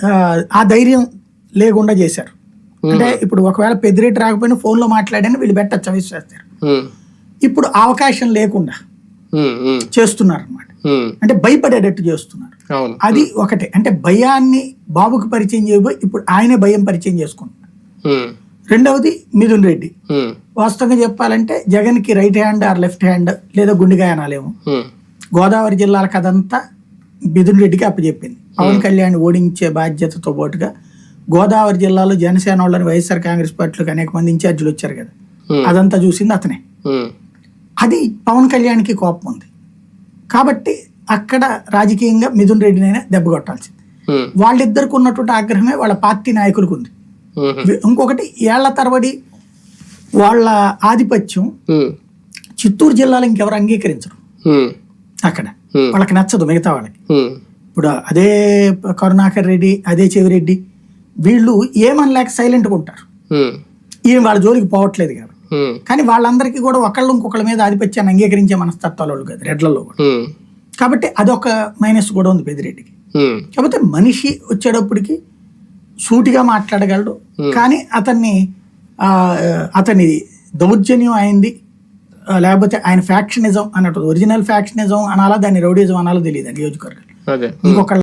ఆ, ధైర్యం లేకుండా చేశారు. అంటే ఇప్పుడు ఒకవేళ పెద్దిరెడ్డి రాకపోయినా ఫోన్లో మాట్లాడని వీళ్ళు పెట్టచ్చు అవిశ్వాస్తారు ఉమ్, ఇప్పుడు అవకాశం లేకుండా చేస్తున్నారు అనమాట అంటే భయపడేటట్టు చేస్తున్నారు. అది ఒకటే. అంటే భయాన్ని బాబుకి పరిచయం చేయబోయి ఇప్పుడు ఆయనే భయం పరిచయం చేసుకుంటున్నారు రెండవది మిథున్ రెడ్డి. వాస్తవంగా చెప్పాలంటే జగన్కి right hand or left hand లేదా గుండెగా అనాలేమో గోదావరి జిల్లాల కథంతా మిథున్ రెడ్డికి అప్పచెప్పింది. పవన్ కళ్యాణ్ ఓడించే బాధ్యతతో పాటుగా గోదావరి జిల్లాలో జనసేన వాళ్ళని వైఎస్ఆర్ కాంగ్రెస్ పార్టీలకు అనేక మంది ఇన్ఛార్జీలు వచ్చారు కదా. అదంతా చూసింది అతనే. అది పవన్ కళ్యాణ్కి కోపం ఉంది. కాబట్టి అక్కడ రాజకీయంగా మిథున్ రెడ్డినైనా దెబ్బ కొట్టాల్సింది. ఉమ్, వాళ్ళిద్దరికి ఉన్నటువంటి ఆగ్రహమే వాళ్ళ పార్టీ నాయకులకు ఉంది. ఇంకొకటి ఏళ్ళ తరబడి వాళ్ళ ఆధిపత్యం చిత్తూరు జిల్లాలో ఇంకెవరు అంగీకరించరు. అక్కడ. వాళ్ళకి నచ్చదు మిగతా వాళ్ళకి. ఇప్పుడు అదే కరుణాకర్ రెడ్డి అదే చెవిరెడ్డి వీళ్ళు ఏమనలేక సైలెంట్గా ఉంటారు. ఈయన వాళ్ళ జోలికి పోవట్లేదు కాబట్టి ఉమ్, కానీ వాళ్ళందరికీ కూడా ఒకళ్ళు ఇంకొకళ్ళ మీద ఆధిపత్యాన్ని అంగీకరించే మనస్తత్వాలు వాళ్ళు కదా రెడ్లలో కాబట్టి అదొక మైనస్ కూడా ఉంది పెద్దిరెడ్డికి. ఉమ్, కాకపోతే మనిషి వచ్చేటప్పటికి సూటిగా మాట్లాడగలడు. కానీ అతన్ని ఆ, అతని దౌర్జన్యం అయింది. లేకపోతే ఆయన ఫ్యాక్షనిజం అన్నట్టు ఒరిజినల్ ఫ్యాక్షనిజం అనాలా దాన్ని రౌడిజం అనాలో తెలియదు నియోజకవర్గం. ఇంకొకళ్ళ